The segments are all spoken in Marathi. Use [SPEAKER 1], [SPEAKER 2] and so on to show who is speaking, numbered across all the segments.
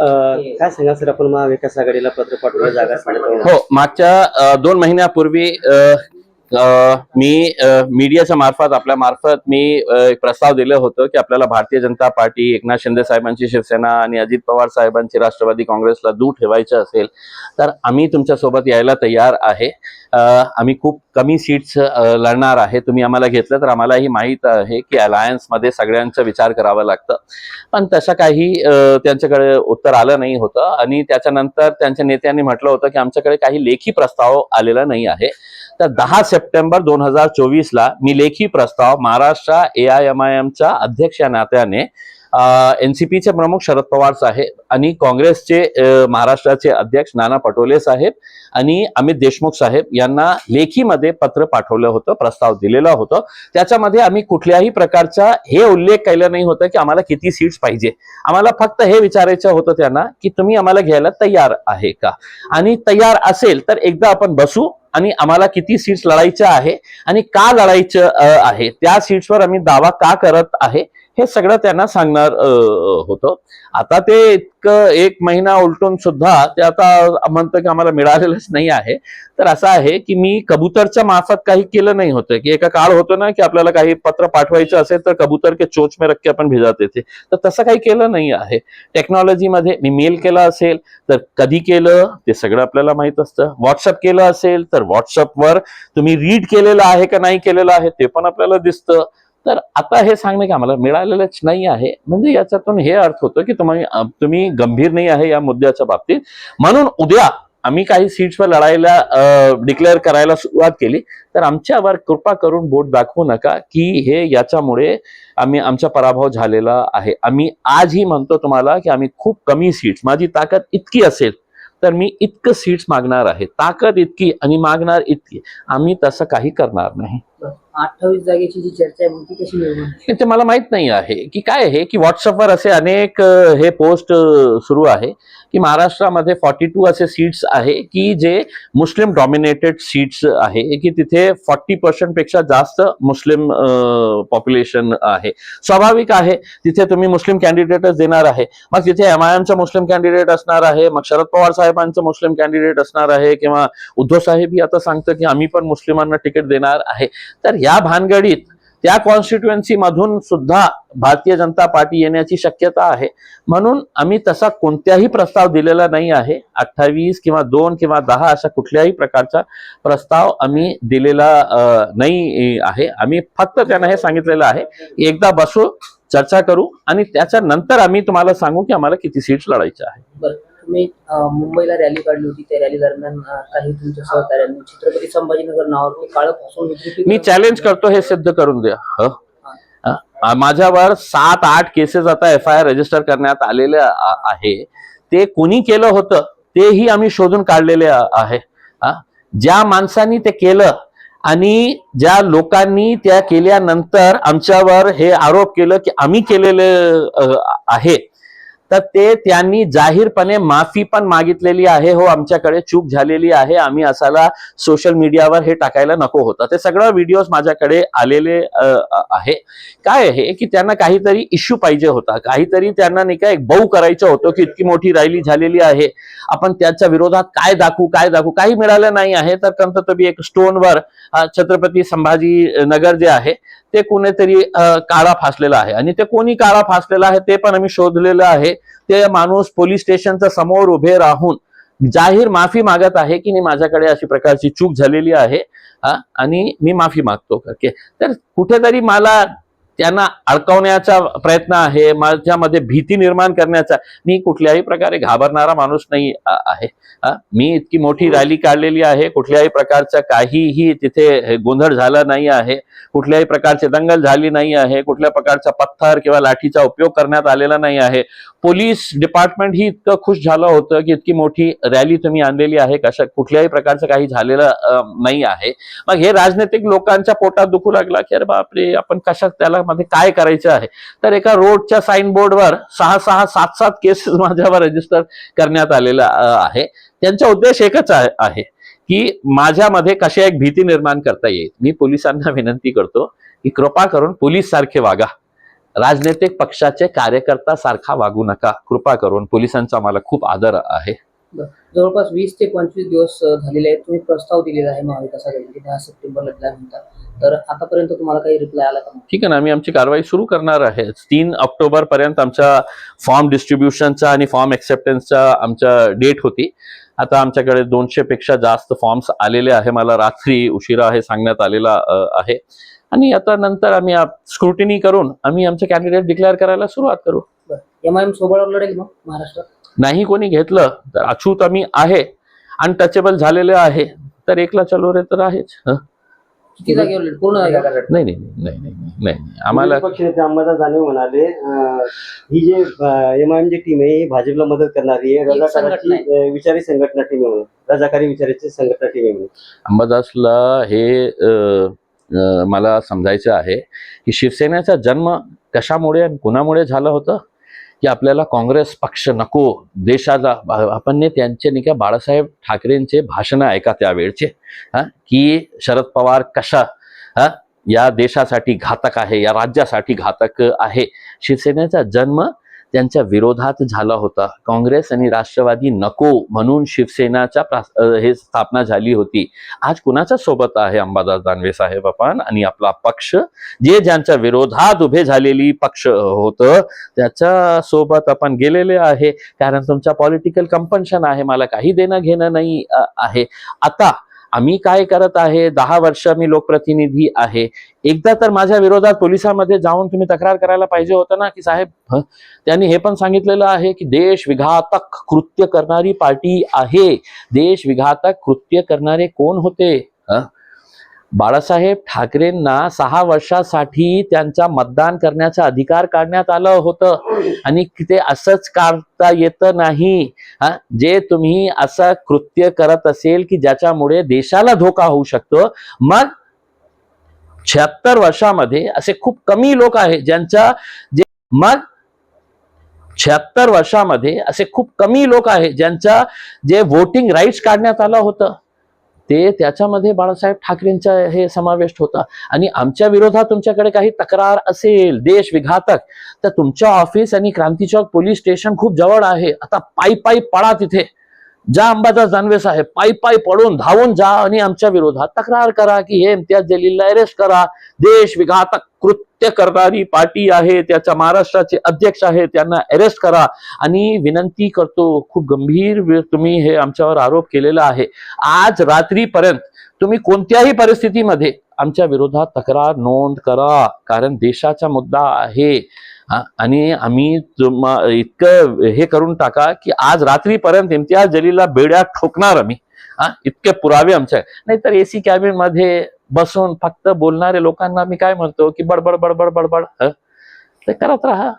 [SPEAKER 1] काय सांगाल सर? आपण महाविकास आघाडीला पत्र पाठवलं जागा
[SPEAKER 2] हो मागच्या दोन महिन्यापूर्वी अ, मी मीडियाच्या मार्फत आपल्या मार्फत मी एक प्रस्ताव दिलं होतं की आपल्याला भारतीय जनता पार्टी एकनाथ शिंदे साहेबांची शिवसेना आणि अजित पवार साहेबांची राष्ट्रवादी काँग्रेसला दूर ठेवायचं असेल तर आम्ही तुमच्यासोबत यायला तयार आहे. आम्ही खूप कमी सीट्स लढणार आहे. तुम्ही आम्हाला घेतलं तर आम्हालाही माहीत आहे की अलायन्समध्ये सगळ्यांचा विचार करावा लागतं. पण तसं काही त्यांच्याकडे उत्तर आलं नाही होतं आणि त्याच्यानंतर त्यांच्या नेत्यांनी म्हटलं होतं की आमच्याकडे काही लेखी प्रस्ताव आलेला नाही आहे. तर दहा सप्टेंबर दोन हजार चोवीसला मी लेखी प्रस्ताव Maharashtra A I M I एमच्या अध्यक्ष नात्याने एनसीपीचे प्रमुख शरद पवार साहेब आणि काँग्रेसचे महाराष्ट्राचे अध्यक्ष नाना पटोले साहेब आणि अमित देशमुख साहेब यांना लेखीमध्ये पत्र पाठवलं होतं प्रस्ताव दिलेला होतं. त्याच्यामध्ये आम्ही कुठल्याही प्रकारचा हे उल्लेख केला नाही होता की आम्हाला किती सीट्स पाहिजे. आम्हाला फक्त हे विचारायचं होतं त्यांना की तुम्ही आम्हाला घ्यायला तयार आहे का? आणि तयार असेल तर एकदा आपण बसू आणि आम्हाला किती सीट्स लढायच्या आहे आणि का लढायचं आहे? त्या सीट्सवर आम्ही दावा का करत आहे? हे सगळं त्यांना सांगणार होतं. आता ते इतकं एक महिना उलटून सुद्धा ते आता म्हणतं की आम्हाला मिळालेलंच नाही आहे. तर असं आहे की मी कबूतरच्या मार्फत काही केलं नाही होतं. की एका काळ होतो ना की आपल्याला काही पत्र पाठवायचं असेल तर कबूतर के चोच मे रख के आपण भिजाते येते तर तसं काही केलं नाही आहे. टेक्नॉलॉजीमध्ये मी मेल केला असेल तर कधी केलं ते सगळं आपल्याला माहीत असतं. व्हॉट्सअप केलं असेल तर व्हॉट्सअपवर तुम्ही रीड केलेलं आहे का नाही केलेलं आहे ते पण आपल्याला दिसतं. तर आता हे सांगणे की आम्हाला मिळालेलंच नाही आहे. म्हणजे याच्यातून हे अर्थ होतो की तुम्ही तुम्ही गंभीर नाही आहे या मुद्द्याच्या बाबतीत. म्हणून उद्या आम्ही काही सीट्सवर लढायला डिक्लेअर करायला सुरुवात केली. तर आमच्यावर कृपा करून बोट दाखवू नका की हे याच्यामुळे आम्ही आमचा पराभव झालेला आहे. आम्ही आजही म्हणतो तुम्हाला की आम्ही खूप कमी सीट्स माझी ताकद इतकी असेल तर मी इतकं सीट्स मागणार आहे. ताकद इतकी आणि मागणार इतकी. आम्ही तसं काही करणार नाही.
[SPEAKER 3] अठ्ठावीस जागेची जी चर्चा आहे ती कशी निर्माण
[SPEAKER 2] ते मला माहीत नाही आहे. की काय आहे की व्हॉट्सअपवर असे अनेक हे पोस्ट सुरू आहे की महाराष्ट्रामध्ये फॉर्टी टू असे सीट्स आहे की जे मुस्लिम डॉमिनेटेड सीट्स आहे की तिथे फॉर्टी पर्सेंटपेक्षा जास्त मुस्लिम पॉप्युलेशन आहे. स्वाभाविक आहे तिथे तुम्ही मुस्लिम कॅन्डिडेटच देणार आहे. मग तिथे एम आय एमचा मुस्लिम कॅन्डिडेट असणार आहे मग शरद पवार साहेबांचं मुस्लिम कॅन्डिडेट असणार आहे किंवा उद्धव साहेब आता सांगतं की आम्ही पण मुस्लिमांना तिकीट देणार आहे. तर या भानगडीत त्या कॉन्स्टिट्युएन्सी मधून सुद्धा भारतीय जनता पार्टी येण्याची शक्यता आहे. म्हणून आम्ही तसा कोणत्याही प्रस्ताव दिलेला नाही आहे. अठ्ठावीस किंवा दोन किंवा दहा अशा कुठल्याही प्रकारचा प्रस्ताव आम्ही दिलेला नाही आहे. आम्ही फक्त त्यांना हे सांगितलेलं आहे की एकदा बसू चर्चा करू आणि त्याच्यानंतर आम्ही तुम्हाला सांगू की आम्हाला किती सीट्स लढायच्या आहे
[SPEAKER 3] बरं. तुम्ही मुंबईला रॅली काढली होती. त्या रॅली दरम्यान काही तुमच्या सहकार्यांनी छत्रपती संभाजीनगर नावावर काळं फसवणूक
[SPEAKER 2] मी चॅलेंज करतो. हे सिद्ध करून द्या? माझ्यावर सात आठ केसेस आता एफ आय आर रजिस्टर करण्यात आलेले आहे. ते कोणी केलं होतं तेही आम्ही शोधून काढलेले आहे. हा? ज्या माणसांनी ते केलं आणि ज्या लोकांनी त्या केल्यानंतर आमच्यावर हे आरोप केलं की आम्ही केलेले आहे. तर ते त्यांनी जाहीरपणे माफी पण मागितलेली आहे. हो आमच्याकडे चूक झालेली आहे. आम्ही असाला सोशल मीडियावर हे टाकायला नको होतं. ते सगळं व्हिडिओज माझ्याकडे आलेले आहे. काय आहे? की त्यांना काहीतरी इश्यू पाहिजे होता. काहीतरी त्यांना नाही का एक बहु करायचं होतं की इतकी मोठी रॅली झालेली आहे. आपण त्याच्या विरोधात काय दाखवू काय दाखवू? काही मिळालं नाही आहे. तर कंततबी एक स्टोनवर छत्रपती संभाजी नगर जे आहे ते कोणीतरी काळा फासलेला आहे. आणि ते कोणी काळा फासलेला आहे ते पण आम्ही शोधलेलं आहे. ते माणूस पोलीस स्टेशनच्या समोर उभे राहून जाहीर माफी मागत आहे की मी माझ्याकडे अशी प्रकारची चूक झालेली आहे आणि मी माफी मागतो. ओके. तर कुठेतरी मला त्यांना अडकवण्याचा प्रयत्न आहे माझ्यामध्ये भीती निर्माण करण्याचा मी कुठल्याही प्रकारे घाबरणारा माणूस नाही आहे. मी इतकी मोठी रॅली काढलेली आहे कुठल्याही प्रकारचा काहीही तिथे गोंधळ झाला नाही आहे कुठल्याही प्रकारची दंगल झाली नाही आहे कुठल्या प्रकारचा पत्थर किंवा लाठीचा उपयोग करण्यात आलेला नाही आहे. पोलीस डिपार्टमेंट ही इतकं खुश झालं होतं की इतकी मोठी रॅली तुम्ही आणलेली आहे कशा कुठल्याही प्रकारचं काही झालेलं नाही आहे. मग हे राजनैतिक लोकांच्या पोटात दुखू लागला की अरे बापरे आपण कशात त्याला मध्ये काय करायचं आहे? तर एका रोडच्या साईनबोर्डवर सहा सहा सात सात केसेस माझ्यावर रजिस्टर करण्यात आलेला आहे. त्यांचा उद्देश एकच आहे आहे की माझ्यामध्ये कशा एक भीती निर्माण करता येईल. मी पोलिसांना विनंती करतो की कृपा करून पोलीस सारखे वागा. राजनैतिक पक्षाचे कार्यकर्ता सारखा वागू नका. कृपा करून पोलिसांचा मला खूप आदर आहे.
[SPEAKER 3] जवळपास वीस ते पंचवीस दिवस झालेले आहेत. तुम्ही प्रस्ताव दिलेला आहे महाविकास आघाडीमध्ये दहा सप्टेंबरला दिल्यानंतर. तर आतापर्यंत तुम्हाला काही रिप्लाय आला का?
[SPEAKER 2] ठीक आहे ना. आम्ही आमची कारवाई सुरू करणार आहे तीन ऑक्टोबर पर्यंत आमच्या फॉर्म डिस्ट्रीब्युशनचा आणि फॉर्म एक्सेप्टन्सचा आमच्या डेट होती. आता आमच्याकडे दोनशे पेक्षा जास्त फॉर्म्स आलेले आहे. मला रात्री उशिरा हे सांगण्यात आलेला आहे. आणि आता नंतर आम्ही स्क्रुटिनी करून आम्ही आमचे कॅन्डिडेट डिक्लेअर करायला सुरुवात करू.
[SPEAKER 3] एम आय एम सोबळावर लढेल मग महाराष्ट्रात?
[SPEAKER 2] नाही कोणी घेतलं तर अछूत आम्ही आहे. अनटचेबल झालेले आहे. तर एकला चलो रे तर आहेच हं? नाही नाही नाही नाही नाही नाही आम्हाला
[SPEAKER 1] पक्षनेते अंबादास दानवे म्हणाले ही जे एम आय एम जी टीम आहे ही भाजपला मदत करणारी आहे. रजाकाराची विचारी संघटना टीम आहे रजाकारी विचाराची संघटना टीम आहे
[SPEAKER 2] अंबादासला हे मला समजायचं आहे की शिवसेनेचा जन्म कशामुळे आणि कुणामुळे झालं होतं? की आपल्याला काँग्रेस पक्ष नको देशाचा आपण त्यांचे नाही का बाळासाहेब ठाकरेंचे भाषणं ऐका त्यावेळचे. हा की शरद पवार कशा हा या देशासाठी घातक आहे या राज्यासाठी घातक आहे. शिवसेनेचा जन्म त्यांच्या विरोधात झाला होता. काँग्रेस आणि राष्ट्रवादी नको म्हणून शिवसेनाच्या हे स्थापना झाली होती. आज कुणाच्या सोबत आहे अंबादास दानवे साहेब आपण? आणि आपला पक्ष जे ज्यांच्या विरोधात उभे झालेली पक्ष होतं त्याच्या सोबत आपण गेलेले आहे. कारण तुमचा पॉलिटिकल कंपन्शन आहे. मला काही देणं घेणं नाही आहे. आता आम्ही काय करत आहे? दहा वर्ष मी लोकप्रतिनिधी आहे. एकदा तर माझ्या विरोधात पोलिसांमध्ये जाऊन तुम्ही तक्रार करायला पाहिजे होतं ना की साहेब त्यांनी हे पण सांगितलेलं आहे की देश विघातक कृत्य करणारी पार्टी आहे. देश विघातक कृत्य करणारे कोण होते? हं? बाळासाहेब ठाकरेंना सहा वर्षासाठी त्यांचा मतदान करण्याचा अधिकार काढण्यात आलं होतं. आणि ते असंच काढता येतं नाही. हा जे तुम्ही असं कृत्य करत असेल की ज्याच्यामुळे देशाला धोका होऊ शकतो मग शहात्तर वर्षामध्ये असे खूप कमी लोक आहेत ज्यांच्या जे मग शहात्तर वर्षामध्ये असे खूप कमी लोक आहेत ज्यांच्या जे वोटिंग राईट्स काढण्यात आलं होतं. ते त्याच्यामध्ये बाळासाहेब ठाकरेंचा हे समावेश होता. आणि आमच्या विरोधात तुमच्याकडे काही तक्रार असेल देश विघातक तर तुमच्या ऑफिस आणि क्रांती चौक पोलीस स्टेशन खूप जवळ आहे. आता पायी पायी पळा तिथे. ज्या अंबादास जानवेस साहेब पायी पायी पडून धावून जा आणि आमच्या विरोधात तक्रार करा की हे इम्तियाज जलीलला अरेस्ट करा. देश विघातक कृत्य करणारी पार्टी आहे त्याच्या महाराष्ट्राचे अध्यक्ष आहे त्यांना अरेस्ट करा. आणि विनंती करतो खूप गंभीर तुम्ही हे आमच्यावर आरोप केलेला आहे. आज रात्रीपर्यंत तुम्ही कोणत्याही परिस्थितीमध्ये आमच्या विरोधात तक्रार नोंद करा. कारण देशाचा मुद्दा आहे. आणि आम्ही तुम्हा- इतकं हे करून टाका की आज रात्रीपर्यंत इम्तियाज जलीला बेड्या ठोकणार आम्ही. हा? इतके पुरावे आमच्या नाहीतर एसी कॅबिनमध्ये बसून फक्त बोलणारे लोकांना मी काय म्हणतो की बडबड बडबड बडबड ते करत राहा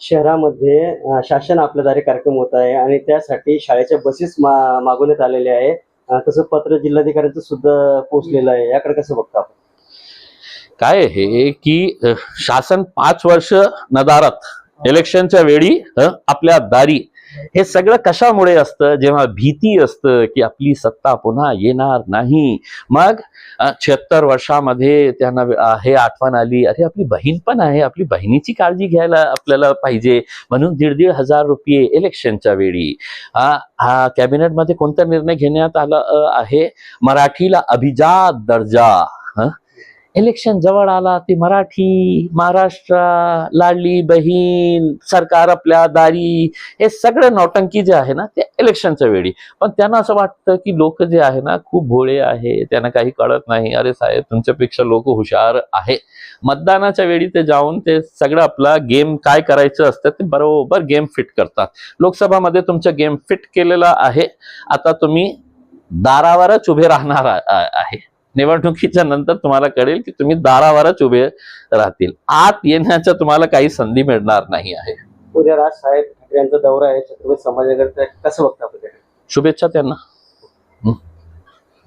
[SPEAKER 1] शहरामध्ये शासन आपल्याद्वारे कार्यक्रम होत आहे आणि त्यासाठी शाळेच्या बसेस मा- मागवण्यात आलेले आहे. तसं पत्र जिल्हाधिकाऱ्यांचं सुद्धा पोहोचलेलं आहे. याकडे कसं बघता आपण?
[SPEAKER 2] काय आहे की शासन पाच वर्ष नदारत. इलेक्शनच्या वेळी आपल्या दारी. हे सगळं कशामुळे असतं? जेव्हा भीती असतं की आपली सत्ता पुन्हा येणार नाही मग छिहत्तर वर्षामध्ये त्यांना हे आठवण आली अरे आपली बहीण पण आहे. आपली बहिणीची काळजी घ्यायला आपल्याला पाहिजे. म्हणून दीड दीड हजार रुपये इलेक्शनच्या वेळी. हा हा कॅबिनेटमध्ये कोणता निर्णय घेण्यात आला आहे? मराठीला अभिजात दर्जा. इलेक्शन जवळ आला ती मराठी महाराष्ट्र लाडली बहीण सरकार आपल्या दारी हे सगळं नौटंकी जे आहे ना ते इलेक्शनच्या वेळी. पण त्यांना असं वाटतं की लोक जे आहे ना खूप भोळे आहे त्यांना काही कळत नाही. अरे साहेब तुमच्यापेक्षा लोक हुशार आहे मतदानाच्या वेळी ते जाऊन ते सगळं आपला गेम काय करायचं असतं ते बरोबर गेम फिट करतात. लोकसभामध्ये तुमचा गेम फिट केलेला आहे. आता तुम्ही दारावरच उभे राहणार आ- आहे. निवडणुकीच्या नंतर तुम्हाला कळेल की तुम्ही दारावरच उभे राहतील. आत येण्याच्या तुम्हाला काही संधी मिळणार नाही आहे.
[SPEAKER 1] उद्या राज साहेब ठाकरे यांचा दौरा आहे. छत्रपती संभाजीनगर. कसं बघता
[SPEAKER 2] शुभेच्छा त्यांना.